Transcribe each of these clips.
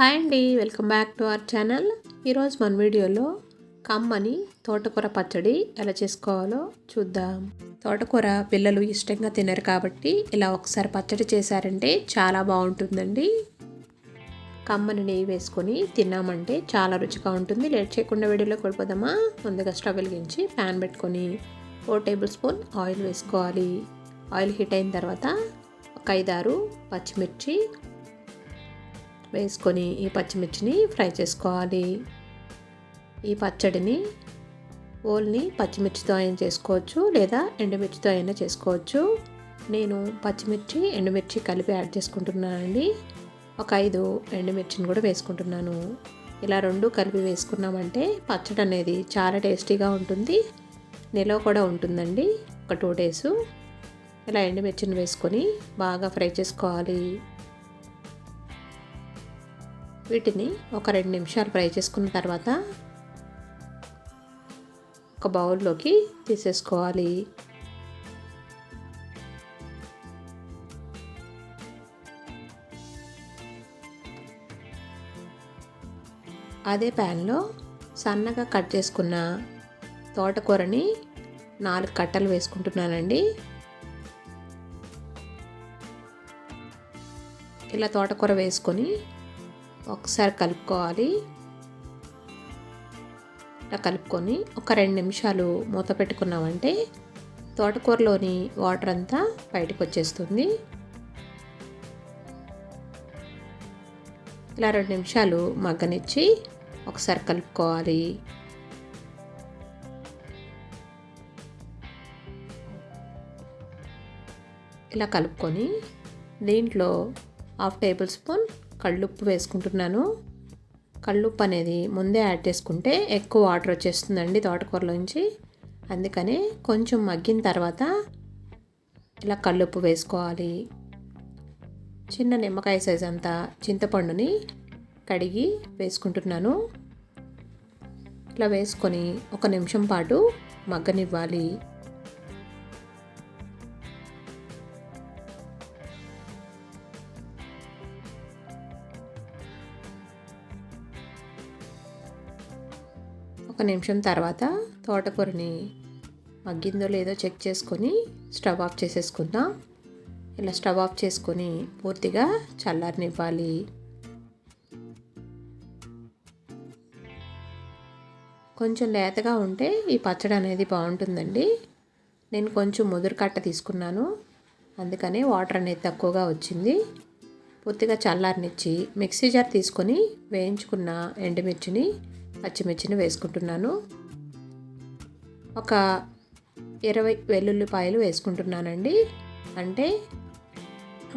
Hi అండి welcome back to our channel. ఈరోజు మన వీడియోలో కమ్మని తోటకూర పచ్చడి ఎలా చేసుకోవాలో చూద్దాం. తోటకూర పిల్లలు ఇష్టంగా తినరు కాబట్టి ఇలా ఒకసారి పచ్చడి చేశారంటే చాలా బాగుంటుందండి. కమ్మని నెయ్యి వేసుకొని తిన్నామంటే చాలా రుచిగా ఉంటుంది. లేట్ చేయకుండా వీడియోలో వెళ్ళిపోదామా ముందుగా స్టవ్ వెలిగించి ప్యాన్ పెట్టుకొని ఓ టేబుల్ స్పూన్ ఆయిల్ వేసుకోవాలి. ఆయిల్ హీట్ అయిన తర్వాత ఒక ఐదారు పచ్చిమిర్చి వేసుకొని ఈ పచ్చిమిర్చిని ఫ్రై చేసుకోవాలి. ఈ పచ్చడిని ఓల్ని పచ్చిమిర్చితో అయినా చేసుకోవచ్చు లేదా ఎండుమిర్చితో అయినా చేసుకోవచ్చు. నేను పచ్చిమిర్చి ఎండుమిర్చి కలిపి యాడ్ చేసుకుంటున్నానండి. ఒక ఐదు ఎండుమిర్చిని కూడా వేసుకుంటున్నాను. ఇలా రెండు కలిపి వేసుకున్నామంటే పచ్చడి అనేది చాలా టేస్టీగా ఉంటుంది నిలవ కూడా ఉంటుందండి. ఒక టూ డేస్. ఇలా ఎండుమిర్చిని వేసుకొని బాగా ఫ్రై చేసుకోవాలి. వీటిని ఒక రెండు నిమిషాలు ఫ్రై చేసుకున్న తర్వాత ఒక బౌల్లోకి తీసేసుకోవాలి. అదే ప్యాన్లో సన్నగా కట్ చేసుకున్న తోటకూరని నాలుగు కట్టలు వేసుకుంటున్నానండి. ఇలా తోటకూర వేసుకొని ఒకసారి కలుపుకోవాలి. ఇలా కలుపుకొని ఒక రెండు నిమిషాలు మూత పెట్టుకున్నామంటే తోటకూరలోని వాటర్ అంతా బయటకు వచ్చేస్తుంది. ఇలా రెండు నిమిషాలు మగ్గనిచ్చి ఒకసారి కలుపుకోవాలి. ఇలా కలుపుకొని దీంట్లో హాఫ్ టేబుల్ స్పూన్ కళ్ళుప్పు వేసుకుంటున్నాను. కళ్ళుప్పు అనేది ముందే యాడ్ చేసుకుంటే ఎక్కువ వాటర్ వచ్చేస్తుందండి తోటకూరలోంచి అందుకని కొంచెం మగ్గిన తర్వాత ఇలా కళ్ళుప్పు వేసుకోవాలి. చిన్న నిమ్మకాయ సైజ్ అంతా చింతపండుని కడిగి వేసుకుంటున్నాను. ఇలా వేసుకొని ఒక నిమిషం పాటు మగ్గనివ్వాలి. ఒక నిమిషం తర్వాత తోటకూరని మగ్గిందో లేదో చెక్ చేసుకొని స్టవ్ ఆఫ్ చేసేసుకుందాం. ఇలా స్టవ్ ఆఫ్ చేసుకొని పూర్తిగా చల్లారనివ్వాలి. కొంచెం లేతగా ఉంటే ఈ పచ్చడి అనేది బాగుంటుందండి. నేను కొంచెం ముదురు కట్ట తీసుకున్నాను. అందుకని వాటర్ అనేది తక్కువగా వచ్చింది. పూర్తిగా చల్లారనిచ్చి మిక్సీ జార్ తీసుకొని వేయించుకున్న ఎండుమిర్చిని పచ్చిమిర్చిని వేసుకుంటున్నాను. ఒక ఇరవై వెల్లుల్లిపాయలు వేసుకుంటున్నానండి. అంటే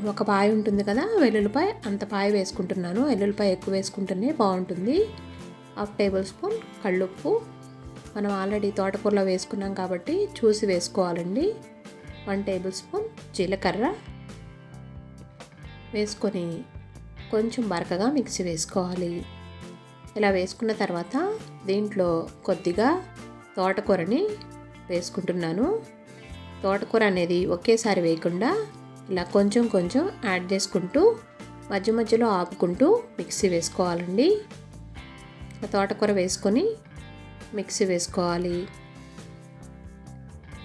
ఒక పాయ ఉంటుంది కదా వెల్లుల్లిపాయ అంత పాయ వేసుకుంటున్నాను. వెల్లుల్లిపాయ ఎక్కువ వేసుకుంటేనే బాగుంటుంది. హాఫ్ టేబుల్ స్పూన్ కళ్ళుప్పు. మనం ఆల్రెడీ తోటకూరలో వేసుకున్నాం కాబట్టి చూసి వేసుకోవాలండి. వన్ టేబుల్ స్పూన్ జీలకర్ర. వేసుకొని కొంచెం బరకగా మిక్సీ వేసుకోవాలి. ఇలా వేసుకున్న తర్వాత దీంట్లో కొద్దిగా తోటకూరని వేసుకుంటున్నాను. తోటకూర అనేది ఒకేసారి వేయకుండా ఇలా కొంచెం కొంచెం యాడ్ చేసుకుంటూ మధ్య మధ్యలో ఆపుకుంటూ మిక్సీ వేసుకోవాలండి. తోటకూర వేసుకొని మిక్సీ వేసుకోవాలి.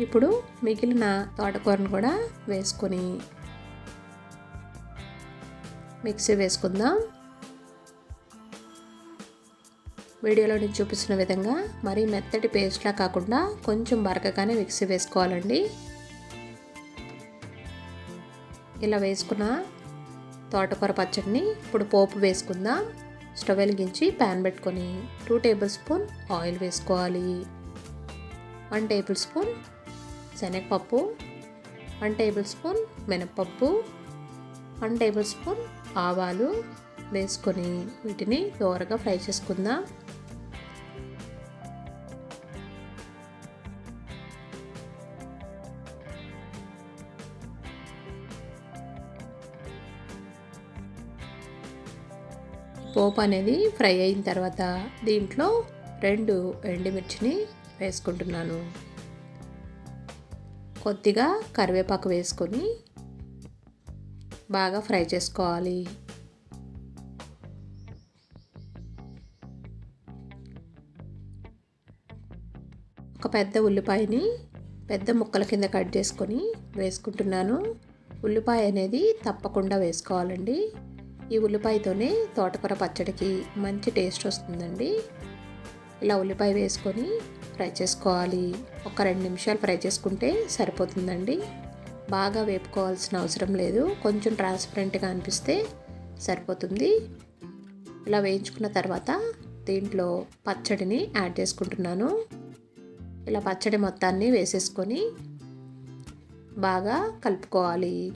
ఇప్పుడు మిగిలిన తోటకూరను కూడా వేసుకొని మిక్సీ వేసుకుందాం. వీడియోలో నేను చూపిస్తున్న విధంగా మరీ మెత్తటి పేస్ట్లా కాకుండా కొంచెం బరకగానే మిక్సీ వేసుకోవాలండి. ఇలా వేసుకున్న తోటకూర పచ్చడిని ఇప్పుడు పోపు వేసుకుందాం. స్టవ్ వెలిగించి ప్యాన్ పెట్టుకొని టూ టేబుల్ స్పూన్ ఆయిల్ వేసుకోవాలి. వన్ టేబుల్ స్పూన్ శనగపప్పు వన్ టేబుల్ స్పూన్ మినపప్పు వన్ టేబుల్ స్పూన్ ఆవాలు వేసుకొని వీటిని దోరగా ఫ్రై చేసుకుందాం. పోపు అనేది ఫ్రై అయిన తర్వాత దీంట్లో రెండు ఎండుమిర్చిని వేసుకుంటున్నాను. కొద్దిగా కరివేపాకు వేసుకొని బాగా ఫ్రై చేసుకోవాలి. ఒక పెద్ద ఉల్లిపాయని పెద్ద ముక్కల కింద కట్ చేసుకొని వేసుకుంటున్నాను. ఉల్లిపాయ అనేది తప్పకుండా వేసుకోవాలండి. ఈ ఉల్లిపాయతోనే తోటకూర పచ్చడికి మంచి టేస్ట్ వస్తుందండి. ఇలా ఉల్లిపాయ వేసుకొని ఫ్రై చేసుకోవాలి. ఒక రెండు నిమిషాలు ఫ్రై చేసుకుంటే సరిపోతుందండి. బాగా వేపుకోవాల్సిన అవసరం లేదు. కొంచెం ట్రాన్స్పరెంట్గా అనిపిస్తే సరిపోతుంది. ఇలా వేయించుకున్న తర్వాత దీంట్లో పచ్చడిని యాడ్ చేసుకుంటున్నాను. ఇలా పచ్చడి మొత్తాన్ని వేసేసుకొని బాగా కలుపుకోవాలి.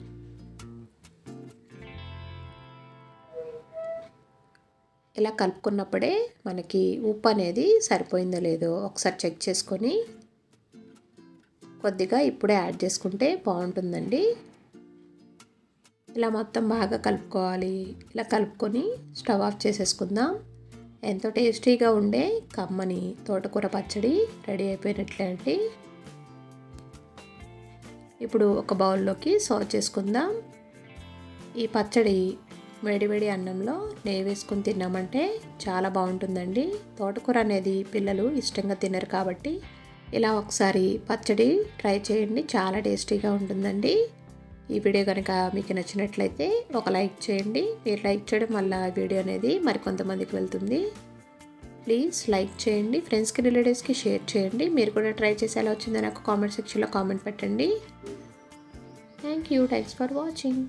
ఇలా కలుపుకున్నప్పుడే మనకి ఉప్పు అనేది సరిపోయిందో లేదో ఒకసారి చెక్ చేసుకొని కొద్దిగా ఇప్పుడే యాడ్ చేసుకుంటే బాగుంటుందండి. ఇలా మొత్తం బాగా కలుపుకోవాలి. ఇలా కలుపుకొని స్టవ్ ఆఫ్ చేసేసుకుందాం. ఎంతో టేస్టీగా ఉండే కమ్మని తోటకూర పచ్చడి రెడీ అయిపోయినట్లే అండి. ఇప్పుడు ఒక బౌల్లోకి సర్వ్ చేసుకుందాం. ఈ పచ్చడి వేడివేడి అన్నంలో నెయ్యి వేసుకుని తిన్నామంటే చాలా బాగుంటుందండి. తోటకూర అనేది పిల్లలు ఇష్టంగా తినరు కాబట్టి ఇలా ఒకసారి పచ్చడి ట్రై చేయండి. చాలా టేస్టీగా ఉంటుందండి. ఈ వీడియో కనుక మీకు నచ్చినట్లయితే ఒక లైక్ చేయండి. మీరు లైక్ చేయడం వల్ల వీడియో అనేది మరికొంతమందికి వెళ్తుంది. ప్లీజ్ లైక్ చేయండి. ఫ్రెండ్స్కి రిలేటివ్స్కి షేర్ చేయండి. మీరు కూడా ట్రై చేసి ఎలా వచ్చిందో నాకు కామెంట్ సెక్షన్లో కామెంట్ పెట్టండి. Thank you. Thanks for watching.